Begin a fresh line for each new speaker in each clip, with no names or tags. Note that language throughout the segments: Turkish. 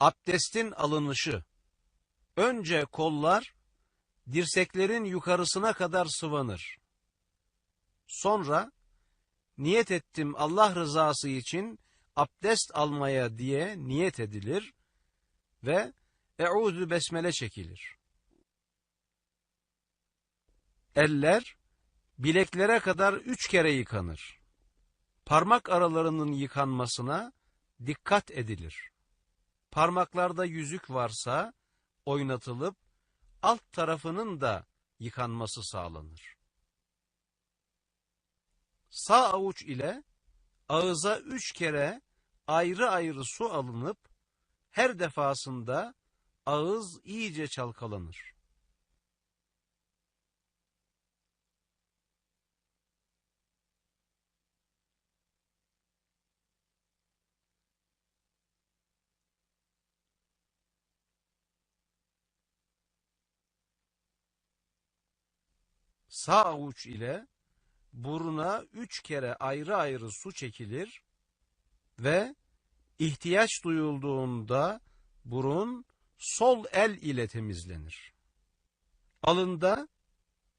Abdestin alınışı. Önce kollar dirseklerin yukarısına kadar sıvanır. Sonra niyet ettim Allah rızası için abdest almaya diye niyet edilir ve Eûzü besmele çekilir. Eller bileklere kadar üç kere yıkanır. Parmak aralarının yıkanmasına dikkat edilir. Parmaklarda yüzük varsa oynatılıp alt tarafının da yıkanması sağlanır. Sağ avuç ile ağıza üç kere ayrı ayrı su alınıp her defasında ağız iyice çalkalanır. Sağ avuç ile buruna üç kere ayrı ayrı su çekilir ve ihtiyaç duyulduğunda burun sol el ile temizlenir. Alında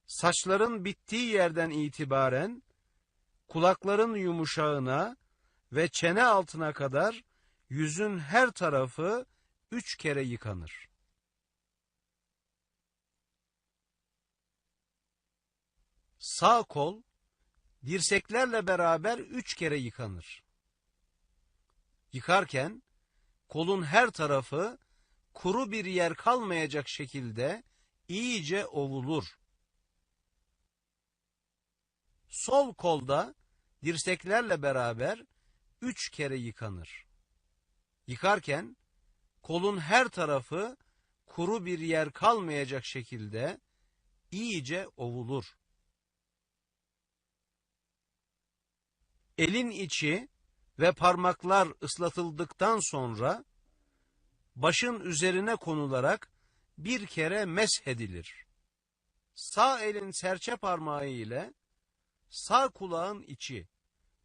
saçların bittiği yerden itibaren kulakların yumuşağına ve çene altına kadar yüzün her tarafı üç kere yıkanır. Sağ kol dirseklerle beraber üç kere yıkanır. Yıkarken kolun her tarafı kuru bir yer kalmayacak şekilde iyice ovulur. Sol kolda dirseklerle beraber üç kere yıkanır. Yıkarken kolun her tarafı kuru bir yer kalmayacak şekilde iyice ovulur. Elin içi ve parmaklar ıslatıldıktan sonra başın üzerine konularak bir kere meshedilir. Sağ elin serçe parmağı ile sağ kulağın içi,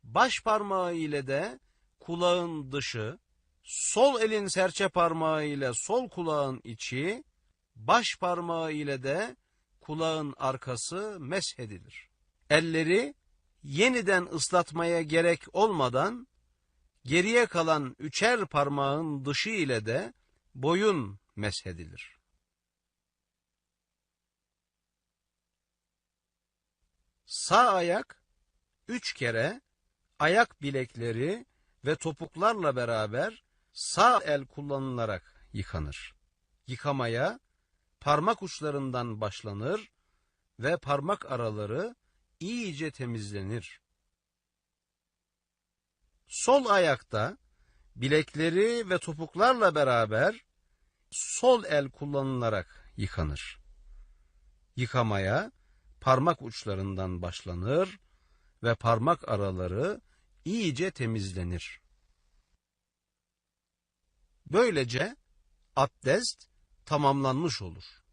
baş parmağı ile de kulağın dışı, sol elin serçe parmağı ile sol kulağın içi, baş parmağı ile de kulağın arkası meshedilir. Elleri yeniden ıslatmaya gerek olmadan geriye kalan üçer parmağın dışı ile de boyun meshedilir. Sağ ayak üç kere ayak bilekleri ve topuklarla beraber sağ el kullanılarak yıkanır. Yıkamaya parmak uçlarından başlanır ve parmak araları iyice temizlenir. Sol ayakta bilekleri ve topuklarla beraber sol el kullanılarak yıkanır. Yıkamaya parmak uçlarından başlanır ve parmak araları iyice temizlenir. Böylece abdest tamamlanmış olur.